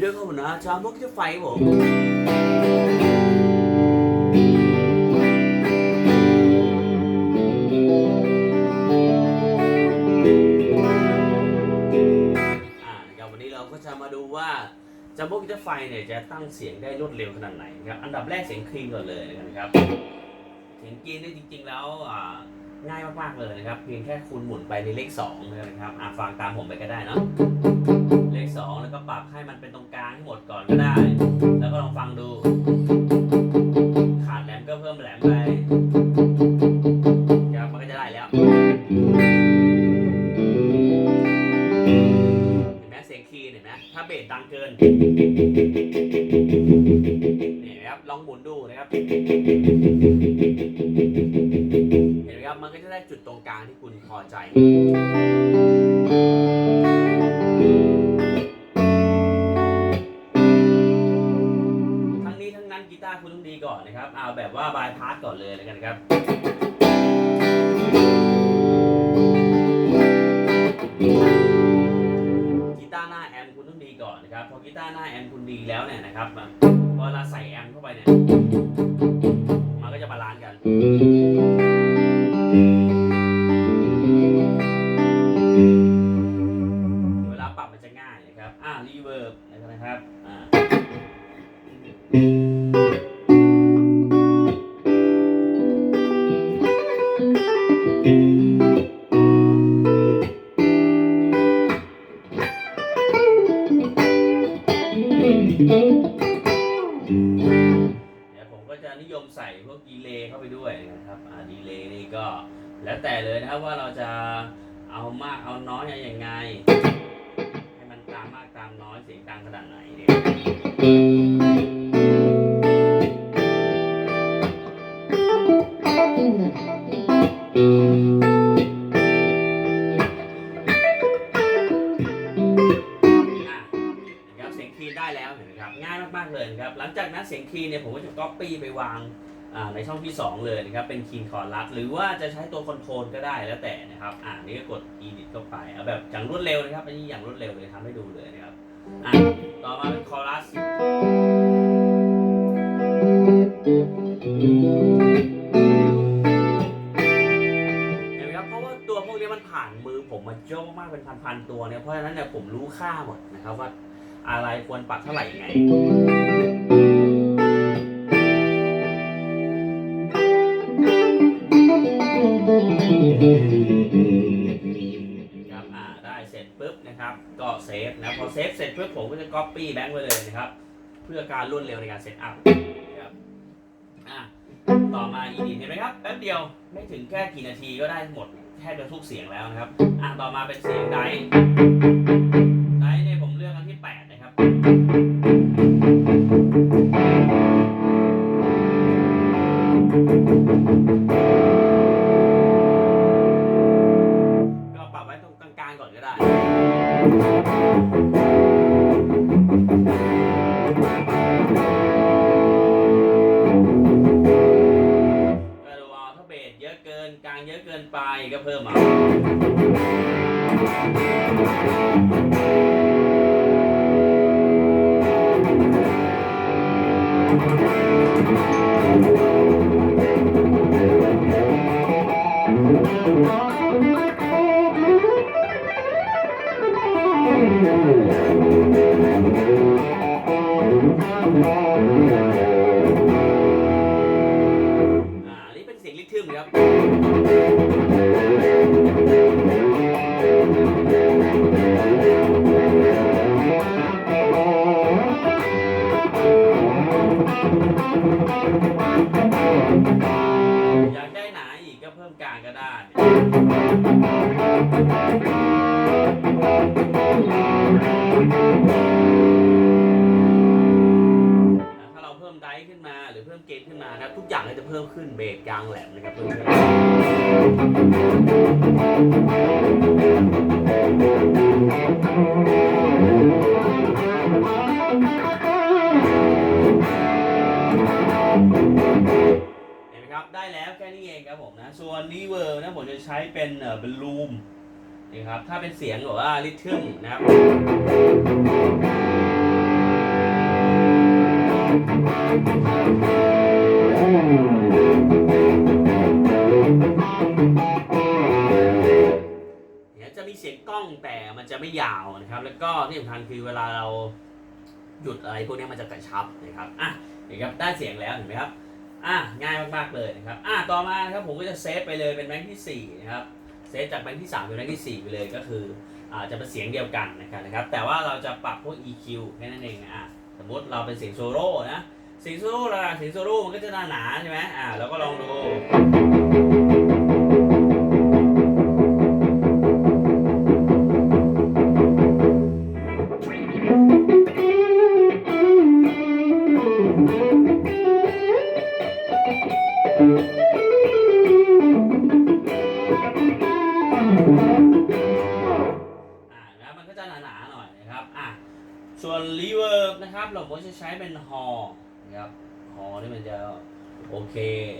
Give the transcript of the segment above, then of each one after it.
เรื่องของผมนะจามพวกจะไฟผมอ่านะครับวันนี้เราก็จะมาดูว่าจามพวกจะไฟเนี่ยจะตั้งเสียงได้รวดเร็วขนาดไหนนะครับอันดับแรกเสียงคลีนก่อนเลยนะครับเสียงกรีนเนี่ยจริงๆแล้วอ่าง่ายมากๆเลยนะครับเพียงแค่คุณหมุนไปในเลข2นะครับอะฟังตามผมไปก็ได้เนอะ เลข2แล้วก็ปรับให้มันเป็นตรงกลางให้หมดก่อนก็ได้ แล้วก็ลองฟังดู ขาดแหลมก็เพิ่มแหลมไปครับมันก็จะได้แล้วเห็นไหมเสียงคีย์เห็นไหมถ้าเบสดังเกินนี่นะครับลองหมุนดูนะครับเห็นไหมครับมันก็จะได้จุดตรงกลางที่คุณพอใจ พาร์ทก่อนเลยแล้วกันครับกีตาร์หน้าแอมคุณต้องดีก่อนนะครับพอกีตาร์หน้าแอมคุณดีแล้วเนี่ยนะครับพอเราใส่แอมเข้าไปเนี่ยมันก็จะบาลานซ์กัน นิยมใส่พวกดีเลย์เข้าไปด้วยนะครับอ่าดีเลย์นี่ก็แล้วแต่เลยนะครับว่าเราจะเอามากเอาน้อยยังไง ให้มันตามมากตามน้อยเสียงดังขนาดไหนเนี่ย เสียงคีย์เนี่ยผมก็จะก๊อปปี้ไปวางในช่องที่ 2 เลยนะครับ เป็นคีย์คอร์รัสหรือว่าจะใช้ตัวคอนโทรลก็ได้แล้วแต่นะครับ อ่านี่ก็กด edit เข้าไปเอาแบบอย่างรวดเร็วนะครับอันนี้อย่างรวดเร็วเลยทำให้ดูเลยนะครับอะต่อมาเป็นคอรัสเห็นไหมครับเพราะว่าตัวพวกนี้มันผ่านมือผมมาเยอะมากเป็นพันๆตัวเนี่ยเพราะฉะนั้นเนี่ยผมรู้ค่าหมดนะครับว่าอะไรควรปรับเท่าไหร่ยังไง ครับอ่าได้เสร็จปุ๊บนะครับ ก็เซฟนะพอเซฟเสร็จปุ๊บผมก็จะ copy แบงค์ไว้เลยนะครับ เพื่อการรวดเร็วในการเซตอัพนะครับอ่าต่อมา edit เห็นไหมครับแป๊บเดียวไม่ถึงแค่กี่นาทีก็ได้หมดแทบจะทุกเสียงแล้วนะครับอะต่อมาเป็นเสียงไดไดเนี่ยผมเลือกอันที่ 8 นะครับ เยอะเกินกลางเยอะเกินไปก็เพิ่มเอาอ่ ก็ได้ถ้าเราเพิ่มไดร์ขึ้นมาหรือเพิ่มเกณฑ์ขึ้นมานะครับทุกอย่างก็จะเพิ่มขึ้นเบสกลางแหลมนะครับเพิ่มขึ้น จะใช้เป็นเอ่อบลูมนี่ครับถ้าเป็นเสียงแบบว่าลิทึมนะครับเนี่ยจะมีเสียงกล้องแต่มันจะไม่ยาวนะครับ แล้วก็ที่สำคัญคือเวลาเราหยุดอะไรพวกนี้มันจะกระชับนะครับอะเห็นครับได้เสียงแล้วเห็นไหมครับ อะง่ายมากๆเลยนะครับอะต่อมานะครับผมก็จะเซฟไปเลยเป็นแบงค์ที่สี่นะครับเซฟจากแบงค์ที่สามเป็นแบงค์ที่สี่ไปเลยก็คืออ่าจะเป็นเสียงเดียวกันนะครับนะครับ แต่ว่าเราจะปรับพวก EQ แค่นั้นเองอะสมมติเราเป็นเสียงโซโล่นะเสียงโซโล่ละเสียงโซโล่มันก็จะหนาหนาใช่ไหมอะเราก็ลองดูอ่า ใช้เป็นฮอนะครับฮอนี่มันจะโอเค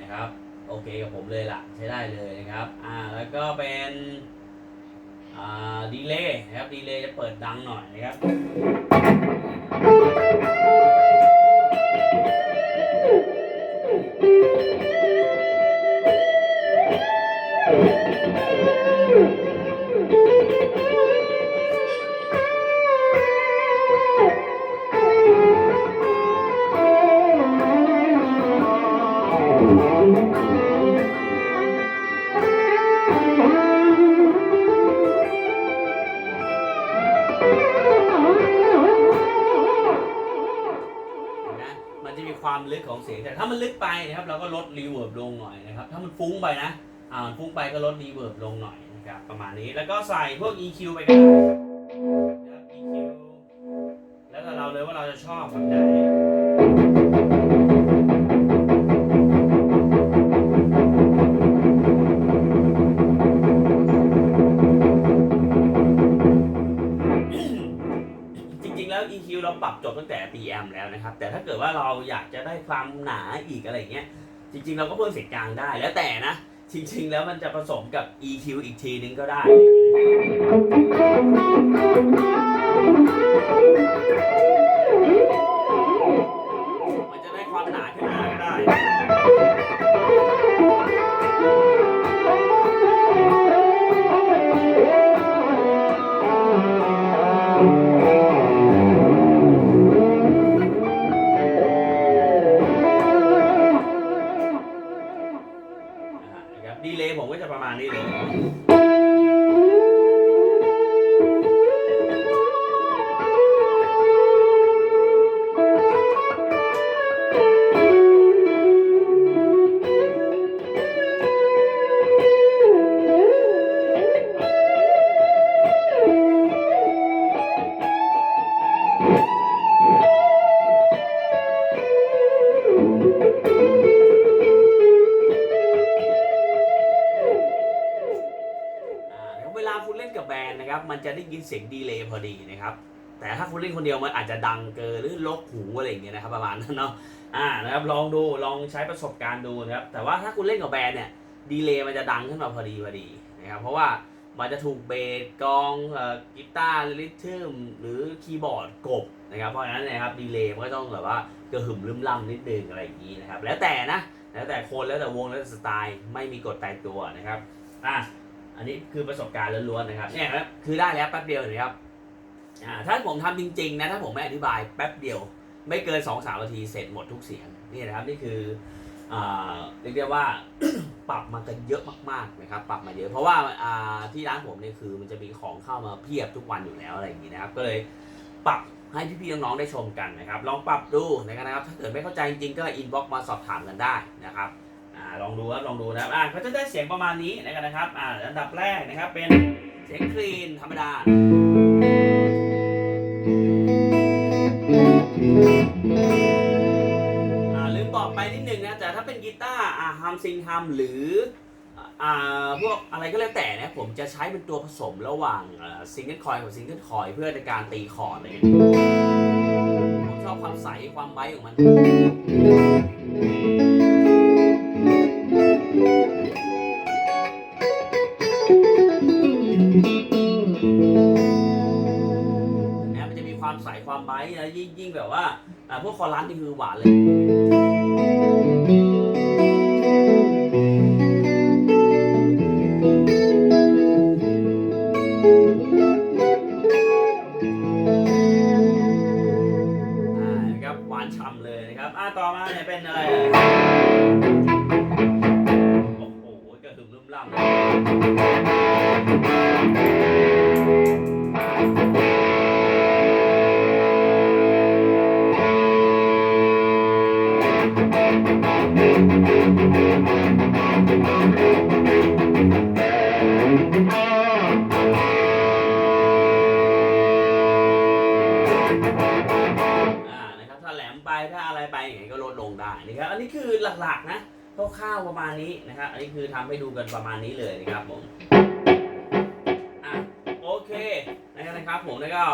นะครับ โอเคกับผมเลยล่ะ ใช้ได้เลยนะครับ อ่า แล้วก็เป็นอ่าดีเลย์นะครับ ดีเลย์จะเปิดดังหน่อยนะครับิร์บลงหน่อยนะครับ ถ้ามันฟุ้งไปนะอ่ามันฟุ้งไปก็ลดรีเวิร์บลงหน่อยนะครับประมาณนี้แล้วก็ใส่พวก EQ ไปก็ได้นะครับ EQ แล้วแต่เราเลยว่าเราจะชอบแบบไหนจริงๆแล้ว EQ เราปรับจบตั้งแต่ PM แล้วนะครับ แต่ถ้าเกิดว่าเราอยากจะได้ความหนาอีกอะไรเงี้ย จริง ๆ เราก็เพิ่มเสียงกลางได้แล้วแต่นะ จริง ๆ แล้วมันจะผสมกับ EQ อีกทีนึงก็ได้ มันจะได้ยินเสียงดีเลย์พอดีนะครับ แต่ถ้าคุณเล่นคนเดียวมันอาจจะดังเกินหรือลกหูอะไรอย่างเงี้ยนะครับประมาณนั้นเนาะอ่านะครับลองดูลองใช้ประสบการณ์ดูนะครับแต่ว่าถ้าคุณเล่นกับแบรนด์เนี่ยดีเลย์มันจะดังขึ้นมาพอดีพอดีนะครับเพราะว่ามันจะถูกเบสกองเอ่อกีตาร์ลิทึมหรือคีย์บอร์ดกบนะครับเพราะฉะนั้นนยครับดีเลย์มันก็ต้องแบบว่ากระหึ่มลืมล่ำนิดนึงอะไรอย่างนี้นะครับแล้วแต่นะแล้วแต่คนแล้วแต่วงแล้วแต่สไตล์ไม่มีกฎตายตัวนะครับอะ อันนี้คือประสบการณ์ล้วนๆนะครับเนี่ยครับคือได้แล้วแป๊บเดียวนะครับอ่าถ้าผมทำจริงๆนะถ้าผมไม่อธิบายแป๊บเดียว ไม่เกิน2อสามนาทีเสร็จหมดทุกเสียงนี่นะครับนี่คืออ่าเรียกได้ว่าปรับมากันเยอะมากๆนะครับ ปรับมาเยอะ เพราะว่าอ่าที่ร้านผมเนี่ยคือมันจะมีของเข้ามาเพียบทุกวันอยู่แล้วอะไรอย่างนี้นะครับ ก็เลยปรับให้พี่ๆน้องๆได้ชมกันนะครับ ลองปรับดูนะครับถ้าเกิดไม่เข้าใจจริงๆก็อินบ็อกมาสอบถามกันได้นะครับ ลองดูครับลองดูนะครับอ่าเขาจะได้เสียงประมาณนี้นะครับนะครับอ่าอันดับแรกนะครับเป็นเสียงคลีนธรรมดาอ่าลืมบอกไปนิดนึงนะแต่ถ้าเป็นกีตาร์อ่าฮัมซิงฮัมหรืออ่าพวกอะไรก็แล้วแต่นะผมจะใช้เป็นตัวผสมระหว่างซิงเกิลคอยกับซิงเกิลคอยเพื่อในการตีคอร์ดอะไรอย่างเงี้ยผมชอบความใสความไบของมัน อ่าพวกคอรัสนี่คือหวานเลย ประมาณนี้นะครับ อันนี้คือทำให้ดูกันประมาณนี้เลยนะครับผมอะโอเคนะครับผมแล้วก็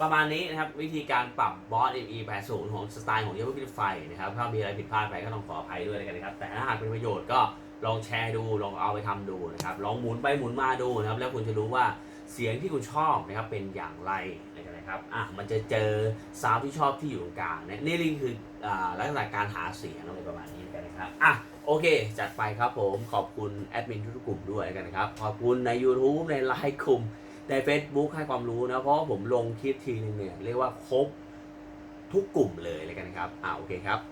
ประมาณนี้นะครับ วิธีการปรับบอส ME 80ของสไตล์ของ y a h o o ไฟนะครับถ้ามีอะไรผิดพลาดไปก็ต้องขออภัยด้วยกันนะครับ แต่ถ้าหากเป็นประโยชน์ก็ลองแชร์ดูลองเอาไปทำดูนะครับลองหมุนไปหมุนมาดูนะครับ แล้วคุณจะรู้ว่าเสียงที่คุณชอบนะครับเป็นอย่างไรนะครับอะมันจะเจอซาวด์ที่ชอบที่อยู่ตรงกลางนะนี่คืออ่าลักษณะการหาเสียงอะไรประมาณนี้กันนะครับอะ โอเค จัดไปครับผมขอบคุณแอดมินทุกๆกลุ่มด้วยกันนะครับ ขอบคุณใน YouTube ในไลน์กลุ่มใน Facebook ให้ความรู้นะ เพราะผมลงคลิปทีนึงเนี่ย เรียกว่าครบทุกกลุ่มเลยเลยกันนะครับอ่าโอเคครับ